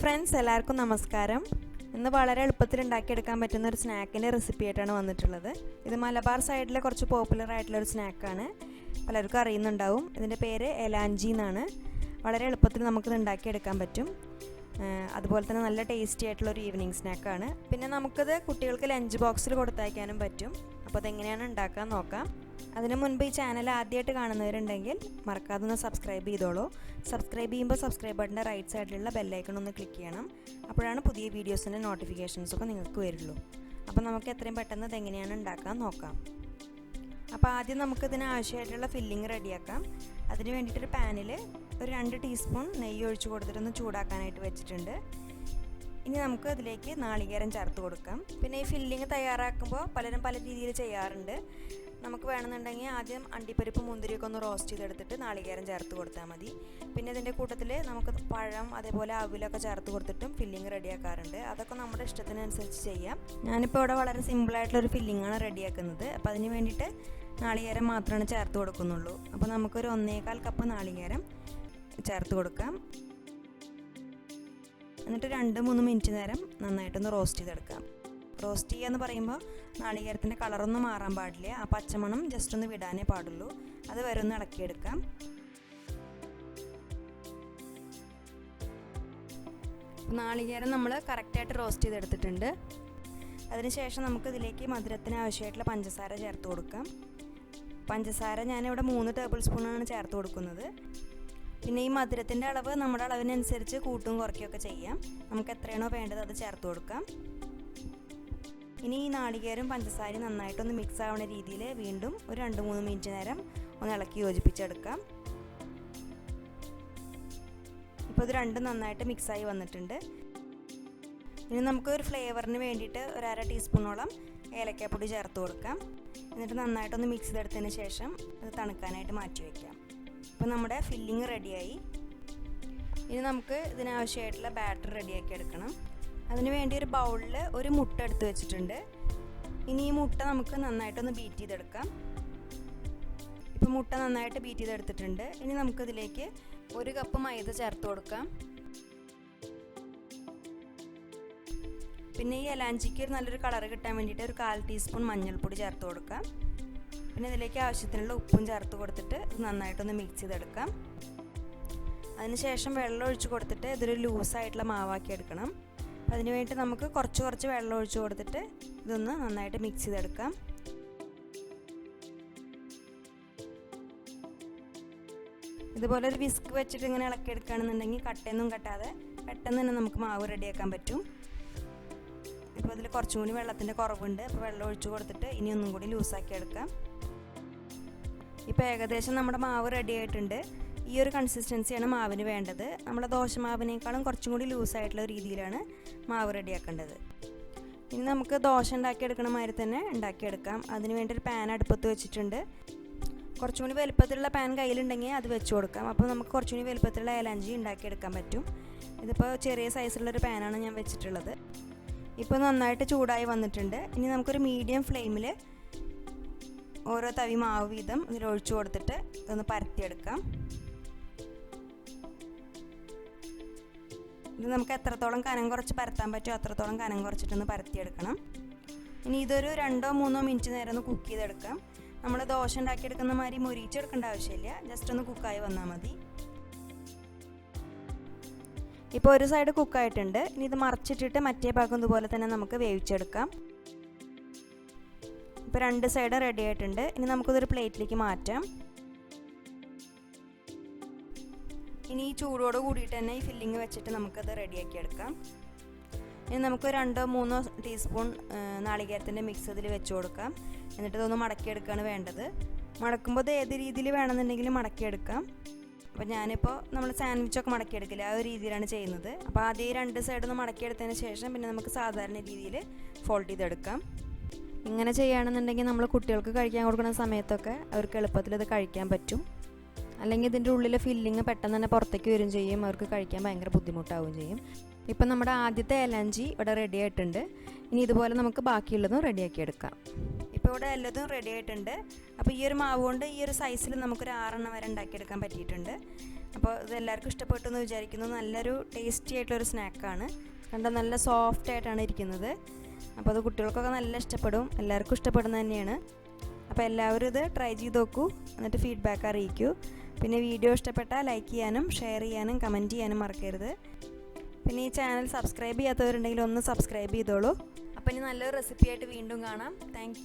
Friends എല്ലാവർക്കും നമസ്കാരം. ഇന്ന് വളരെ എളുപ്പത്തിൽ ഉണ്ടാക്കിയെടുക്കാൻ പറ്റുന്ന ഒരു സ്നാക്കിന്റെ റെസിപ്പി ആയിട്ടാണ് വന്നിട്ടുള്ളത്. ഇത് മലബാർ സൈഡിലെ കുറച്ച് പോപ്പുലർ ആയിട്ടുള്ള ഒരു സ്നാക്കാണ്. പലർക്കും അറിയുന്നുണ്ടാവും. ഇതിന്റെ പേര് എലാഞ്ചി എന്നാണ്. വളരെ എളുപ്പത്തിൽ നമുക്കിത് ഉണ്ടാക്കിയെടുക്കാൻ പറ്റും. അതുപോലെ തന്നെ നല്ല ടേസ്റ്റി ആയിട്ടുള്ള ഒരു ഈവനിങ് സ്നാക്കാണ് പിന്നെ നമുക്കിത് കുട്ടികൾക്ക് ലഞ്ച് ബോക്സിൽ കൊടുത്തയക്കാനും പറ്റും. അപ്പോൾ അതെങ്ങനെയാണ് ഉണ്ടാക്കാൻ നോക്കാം. അതിന് മുൻപ് ഈ ചാനൽ ആദ്യമായിട്ട് കാണുന്നവരുണ്ടെങ്കിൽ മറക്കാതെ ഒന്ന് സബ്സ്ക്രൈബ് ചെയ്തോളൂ സബ്സ്ക്രൈബ് ചെയ്യുമ്പോൾ സബ്സ്ക്രൈബ് ബട്ടന്റെ റൈറ്റ് സൈഡിലുള്ള ബെല്ലൈക്കൺ ഒന്ന് ക്ലിക്ക് ചെയ്യണം. അപ്പോഴാണ് പുതിയ വീഡിയോസിന്റെ നോട്ടിഫിക്കേഷൻസ് ഒക്കെ നിങ്ങൾക്ക് വരുള്ളൂ. അപ്പോൾ നമുക്ക് എത്രയും പെട്ടെന്ന് ഇതെങ്ങനെയാണ് ഉണ്ടാക്കാൻ നോക്കാം. അപ്പോൾ ആദ്യം നമുക്കിതിന് ആവശ്യമായിട്ടുള്ള ഫില്ലിങ് റെഡിയാക്കാം അതിന് വേണ്ടിയിട്ടൊരു പാനിൽ ഒരു രണ്ട് ടീസ്പൂൺ നെയ്യ് ഒഴിച്ച് കൊടുത്തിട്ടൊന്ന് ചൂടാക്കാനായിട്ട് വെച്ചിട്ടുണ്ട്. ഇനി നമുക്ക് അതിലേക്ക് നാളികേരം ചേർത്ത് കൊടുക്കാം. പിന്നെ ഈ ഫില്ലിങ് തയ്യാറാക്കുമ്പോൾ പലരും പല രീതിയിൽ ചെയ്യാറുണ്ട്. നമുക്ക് വേണമെന്നുണ്ടെങ്കിൽ ആദ്യം അണ്ടിപ്പരിപ്പ് മുന്തിരിയൊക്കെ ഒന്ന് റോസ്റ്റ് ചെയ്തെടുത്തിട്ട് നാളികേരം ചേർത്ത് കൊടുത്താൽ മതി. പിന്നെ ഇതിന്റെ കൂട്ടത്തിൽ നമുക്ക് പഴം അതേപോലെ അവിലൊക്കെ ചേർത്ത് കൊടുത്തിട്ടും ഫില്ലിങ് റെഡിയാക്കാറുണ്ട് അതൊക്കെ നമ്മുടെ ഇഷ്ടത്തിനനുസരിച്ച് ചെയ്യാം. ഞാനിപ്പോൾ ഇവിടെ വളരെ സിമ്പിളായിട്ടുള്ളൊരു ഫില്ലിങ്ങാണ് റെഡിയാക്കുന്നത് അപ്പോൾ അതിന് വേണ്ടിയിട്ട് നാളികേരം മാത്രമാണ് ചേർത്ത് കൊടുക്കുന്നുള്ളൂ. അപ്പോൾ നമുക്കൊരു ഒന്നേകാൽ കപ്പ് നാളികേരം ചേർത്ത് കൊടുക്കാം. എന്നിട്ട് രണ്ട് മൂന്ന് മിനിറ്റ് നേരം നന്നായിട്ടൊന്ന് റോസ്റ്റ് ചെയ്തെടുക്കാം. റോസ്റ്റ് ചെയ്യുക എന്ന് പറയുമ്പോൾ നാളികേരത്തിന്റെ കളറൊന്നും മാറാൻ പാടില്ല. ആ പച്ചമണം ജസ്റ്റ് ഒന്ന് വിടാനേ പാടുള്ളൂ. അത് വരെ ഒന്ന് ഇളക്കിയെടുക്കാം. നാളികേരം നമ്മൾ കറക്റ്റായിട്ട് റോസ്റ്റ് ചെയ്തെടുത്തിട്ടുണ്ട്. അതിനുശേഷം നമുക്ക് ഇതിലേക്ക് മധുരത്തിന് ആവശ്യമായിട്ടുള്ള പഞ്ചസാര ചേർത്ത് കൊടുക്കാം. പഞ്ചസാര ഞാനിവിടെ മൂന്ന് ടേബിൾ സ്പൂണാണ് ചേർത്ത് കൊടുക്കുന്നത്. പിന്നെ ഈ മധുരത്തിന്റെ അളവ് നമ്മുടെ അളവിനനുസരിച്ച് കൂട്ടും കുറയ്ക്കുകയൊക്കെ ചെയ്യാം. നമുക്ക് എത്രയാണോ വേണ്ടത് അത് ചേർത്ത് കൊടുക്കാം. ഇനി ഈ നാളികേരം പഞ്ചസാരയും നന്നായിട്ടൊന്ന് മിക്സ് ആവുന്ന രീതിയിൽ വീണ്ടും ഒരു രണ്ട് മൂന്ന് മിനിറ്റ് നേരം ഒന്ന് ഇളക്കി യോജിപ്പിച്ചെടുക്കാം. ഇപ്പോൾ ഇത് രണ്ടും നന്നായിട്ട് മിക്സായി വന്നിട്ടുണ്ട്. ഇനി നമുക്ക് ഒരു ഫ്ലേവറിന് വേണ്ടിയിട്ട് ഒരു അര ടീസ്പൂണോളം ഏലക്കാപ്പൊടി ചേർത്ത് കൊടുക്കാം. എന്നിട്ട് നന്നായിട്ടൊന്ന് മിക്സ് ചെയ്തെടുത്തതിന് ശേഷം അത് തണുക്കാനായിട്ട് മാറ്റി വയ്ക്കാം അപ്പോൾ നമ്മുടെ ഫില്ലിങ് റെഡിയായി ഇനി നമുക്ക് ഇതിനാവശ്യമായിട്ടുള്ള ബാറ്റർ റെഡിയാക്കി എടുക്കണം. അതിന് വേണ്ടി ഒരു ബൗളിൽ ഒരു മുട്ട എടുത്ത് വെച്ചിട്ടുണ്ട്. ഇനി ഈ മുട്ട നമുക്ക് നന്നായിട്ടൊന്ന് ബീറ്റ് ചെയ്തെടുക്കാം. ഇപ്പോൾ മുട്ട നന്നായിട്ട് ബീറ്റ് ചെയ്തെടുത്തിട്ടുണ്ട്. ഇനി നമുക്കിതിലേക്ക് ഒരു കപ്പ് മൈദ ചേർത്ത് കൊടുക്കാം. പിന്നെ ഈ എലാഞ്ചിക്ക് ഒരു നല്ലൊരു കളർ കിട്ടാൻ വേണ്ടിയിട്ട് ഒരു കാൽ ടീസ്പൂൺ മഞ്ഞൾപ്പൊടി ചേർത്ത് കൊടുക്കാം. പിന്നെ ഇതിലേക്ക് ആവശ്യത്തിനുള്ള ഉപ്പും ചേർത്ത് കൊടുത്തിട്ട് ഇത് നന്നായിട്ടൊന്ന് മിക്സ് ചെയ്തെടുക്കാം. അതിനുശേഷം വെള്ളം ഒഴിച്ച് കൊടുത്തിട്ട് ഇതൊരു ലൂസായിട്ടുള്ള മാവാക്കി എടുക്കണം. അപ്പം അതിന് വേണ്ടി നമുക്ക് കുറച്ച് കുറച്ച് വെള്ളം ഒഴിച്ച് കൊടുത്തിട്ട് ഇതൊന്ന് നന്നായിട്ട് മിക്സ് ചെയ്തെടുക്കാം. ഇതുപോലെ ഒരു വിസ്ക് വെച്ചിട്ട് ഇങ്ങനെ ഇളക്കി എടുക്കുകയാണെന്നുണ്ടെങ്കിൽ കട്ടയൊന്നും കട്ടാതെ പെട്ടെന്ന് തന്നെ നമുക്ക് മാവ് റെഡിയാക്കാൻ പറ്റും. ഇപ്പോൾ ഇതിൽ കുറച്ചും കൂടി വെള്ളത്തിന്റെ കുറവുണ്ട്. അപ്പോൾ വെള്ളം ഒഴിച്ചു കൊടുത്തിട്ട് ഇനി ഒന്നും കൂടി ലൂസാക്കി എടുക്കാം. ഇപ്പോൾ ഏകദേശം നമ്മുടെ മാവ് റെഡി ആയിട്ടുണ്ട്. ഈ ഒരു കൺസിസ്റ്റൻസിയാണ് മാവിന് വേണ്ടത്. നമ്മുടെ ദോശ ദോശമാവിനേക്കാളും കുറച്ചും കൂടി ലൂസായിട്ടുള്ള രീതിയിലാണ് മാവ് റെഡിയാക്കേണ്ടത്. ഇനി നമുക്ക് ദോശ ഉണ്ടാക്കിയെടുക്കണ മാതിരി തന്നെ ഉണ്ടാക്കിയെടുക്കാം. അതിന് വേണ്ടി ഒരു പാൻ അടുപ്പത്ത് വെച്ചിട്ടുണ്ട്. കുറച്ചും കൂടി വലുപ്പത്തിലുള്ള പാൻ കയ്യിലുണ്ടെങ്കിൽ അത് വെച്ച് കൊടുക്കാം. അപ്പോൾ നമുക്ക് കുറച്ചും കൂടി വലുപ്പത്തിലുള്ള ഏലാഞ്ചി ഉണ്ടാക്കിയെടുക്കാൻ പറ്റും. ഇതിപ്പോൾ ചെറിയ സൈസിലുള്ളൊരു പാനാണ് ഞാൻ വെച്ചിട്ടുള്ളത്. ഇപ്പോൾ നന്നായിട്ട് ചൂടായി വന്നിട്ടുണ്ട്. ഇനി നമുക്കൊരു മീഡിയം ഫ്ലെയിമിൽ ഓരോ തവി മാവ് വീതം ഇതിൽ ഒഴിച്ചു കൊടുത്തിട്ട് ഇതൊന്ന് പരത്തിയെടുക്കാം. ഇത് നമുക്ക് എത്രത്തോളം കനം കുറച്ച് പരത്താൻ പറ്റുമോ അത്രത്തോളം കനം കുറച്ചിട്ടൊന്ന് പരത്തിയെടുക്കണം. ഇനി ഇതൊരു രണ്ടോ മൂന്നോ മിനിറ്റ് നേരം ഒന്ന് കുക്ക് ചെയ്തെടുക്കാം. നമ്മൾ ദോശ ഉണ്ടാക്കിയെടുക്കുന്ന മാതിരി മുരിച്ചെടുക്കേണ്ട ആവശ്യമില്ല. ജസ്റ്റ് ഒന്ന് കുക്കായി വന്നാൽ മതി. ഇപ്പോൾ ഒരു സൈഡ് കുക്കായിട്ടുണ്ട് ഇനി ഇത് മറിച്ചിട്ടിട്ട് മറ്റേ ഭാഗം ഇതുപോലെ തന്നെ നമുക്ക് വേവിച്ചെടുക്കാം. ഇപ്പോൾ രണ്ട് സൈഡ് റെഡി ആയിട്ടുണ്ട്. ഇനി നമുക്കിതൊരു പ്ലേറ്റിലേക്ക് മാറ്റാം. ഇനി ഈ ചൂടോട് കൂടിയിട്ട് തന്നെ ഈ ഫില്ലിങ് വെച്ചിട്ട് നമുക്കത് റെഡിയാക്കി എടുക്കാം ഇനി നമുക്ക് രണ്ടോ മൂന്നോ ടീസ്പൂൺ നാളികേരത്തിന്റെ മിക്സ് ഇതിൽ വെച്ച് കൊടുക്കാം. എന്നിട്ട് ഇതൊന്ന് മടക്കിയെടുക്കുകയാണ് വേണ്ടത്. മടക്കുമ്പോൾ ഇത് ഏത് രീതിയിൽ വേണമെന്നുണ്ടെങ്കിലും മടക്കിയെടുക്കാം. അപ്പോൾ ഞാനിപ്പോൾ നമ്മൾ സാൻഡ്വിച്ചൊക്കെ മടക്കിയെടുക്കില്ല ആ ഒരു രീതിയിലാണ് ചെയ്യുന്നത്. അപ്പോൾ ആദ്യം രണ്ട് സൈഡ് ഒന്ന് മടക്കിയെടുത്തതിന് ശേഷം പിന്നെ നമുക്ക് സാധാരണ രീതിയിൽ ഫോൾഡ് ചെയ്തെടുക്കാം. ഇങ്ങനെ ചെയ്യുകയാണെന്നുണ്ടെങ്കിൽ നമ്മൾ കുട്ടികൾക്ക് കഴിക്കാൻ കൊടുക്കുന്ന സമയത്തൊക്കെ അവർക്ക് എളുപ്പത്തിൽ ഇത് കഴിക്കാൻ പറ്റും. അല്ലെങ്കിൽ ഇതിന്റെ ഉള്ളിലെ ഫില്ലിങ് പെട്ടെന്ന് തന്നെ പുറത്തേക്ക് വരും ചെയ്യും. അവർക്ക് കഴിക്കാൻ ഭയങ്കര ബുദ്ധിമുട്ടാവുകയും ചെയ്യും. ഇപ്പം നമ്മുടെ ആദ്യത്തെ എലഞ്ചി ഇവിടെ റെഡി ആയിട്ടുണ്ട്. ഇനി ഇതുപോലെ നമുക്ക് ബാക്കിയുള്ളതും റെഡിയാക്കി എടുക്കാം. ഇപ്പോൾ ഇവിടെ എല്ലാതും റെഡി ആയിട്ടുണ്ട്. അപ്പോൾ ഈ ഒരു മാവ് കൊണ്ട് ഈ ഒരു സൈസിൽ നമുക്കൊരു ആറെണ്ണം വരെ ഉണ്ടാക്കിയെടുക്കാൻ പറ്റിയിട്ടുണ്ട്. അപ്പോൾ ഇത് എല്ലാവർക്കും ഇഷ്ടപ്പെട്ടു എന്ന് വിചാരിക്കുന്നു. നല്ലൊരു ടേസ്റ്റി ആയിട്ടുള്ളൊരു സ്നാക്കാണ് കണ്ട? നല്ല സോഫ്റ്റ് ആയിട്ടാണ് ഇരിക്കുന്നത്. അപ്പോൾ അത് കുട്ടികൾക്കൊക്കെ നല്ല ഇഷ്ടപ്പെടും. എല്ലാവർക്കും ഇഷ്ടപ്പെടുന്നത് തന്നെയാണ്. അപ്പോൾ എല്ലാവരും ഇത് ട്രൈ ചെയ്ത് നോക്കൂ. എന്നിട്ട് ഫീഡ്ബാക്ക് അറിയിക്കൂ. പിന്നെ വീഡിയോ ഇഷ്ടപ്പെട്ടാൽ ലൈക്ക് ചെയ്യാനും ഷെയർ ചെയ്യാനും കമന്റ് ചെയ്യാനും മറക്കരുത്. പിന്നെ ഈ ചാനൽ സബ്സ്ക്രൈബ് ചെയ്യാത്തവരുണ്ടെങ്കിൽ ഒന്ന് സബ്സ്ക്രൈബ് ചെയ്തോളൂ. അപ്പം ഇനി നല്ലൊരു റെസിപ്പിയായിട്ട് വീണ്ടും കാണാം. താങ്ക്